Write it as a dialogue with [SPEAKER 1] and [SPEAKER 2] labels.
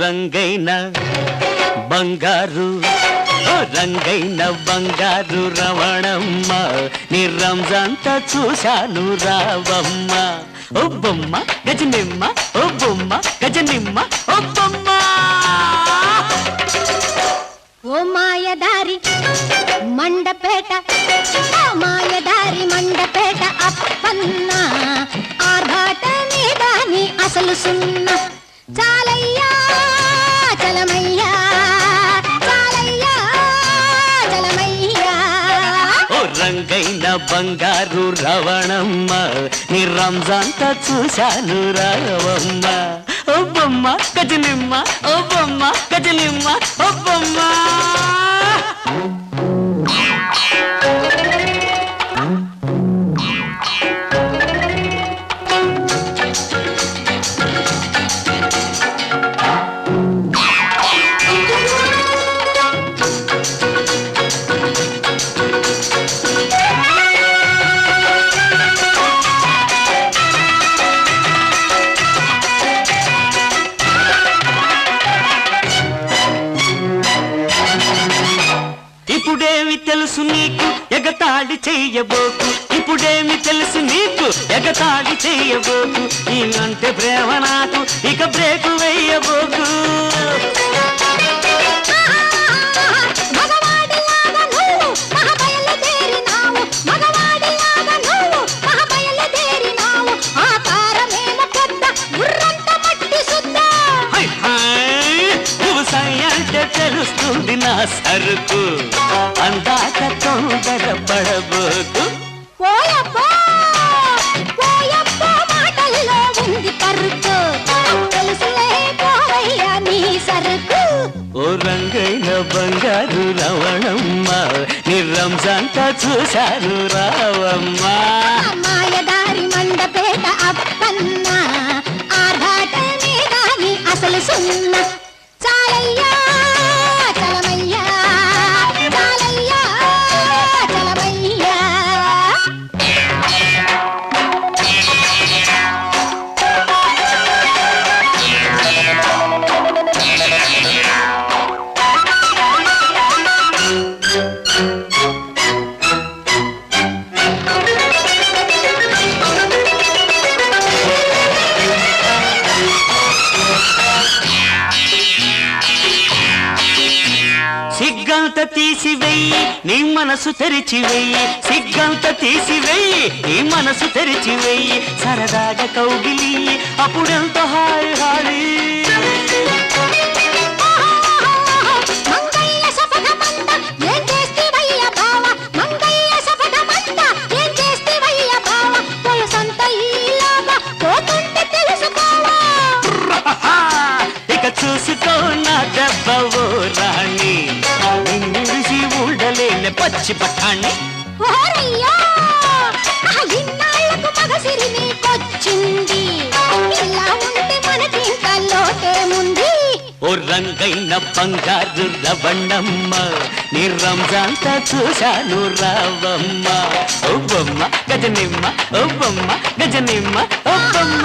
[SPEAKER 1] రంగైన బంగారు ఓ రంగైన బంగారు రవణమ్మ నీ రంజాంతా చూశాను రావమ్మ. ఓ బొమ్మ గజనిమ్మ ఓ బొమ్మ గజనిమ్మ ఓ బొమ్మ.
[SPEAKER 2] ఓ మాయదారి మండపేట ఓ మాయదారి మండపేట అప్పన్న ఆర్భాటమే దాని అసలు సున్నా.
[SPEAKER 1] రంగైన బంగారు రవణమ్మ నీ రంజంతా చూశాను రావమ్మ తెలుసు నీకు ఎగతాళి చెయ్యబోకు ఇప్పుడేమి తెలుసు నీకు ఎగతాళి చెయ్యబోకు ఈనంటే ప్రేమ తెలుస్తుంది నా సరుకు. అందాక తొందర పడబోకు ఓ రంగైన బంగారు రవణమ్మ నీ రంజంతా చూశారు రావమ్మా.
[SPEAKER 2] మాయదారి మండపేట అప్పన్న ఆర్భాటమే గాని అసలు సున్న
[SPEAKER 1] సిగ్గంత తీసివెయ్యి నీ మనసు తెరిచి సిగ్గంత తీసివెయ్యి నీ మనసు తెరిచి సరదాగా కౌగిలి అప్పుడెంత హాయ్ హాయి
[SPEAKER 2] మనకింక లోటేముంది
[SPEAKER 1] ఓ రంగైన బంగారు రవణమ్మ నీ రంజాంతా చూశాను రావమ్మ. ఓ బొమ్మ గజనిమ్మ ఓ బొమ్మ గజనిమ్మ ఓ బొమ్మ.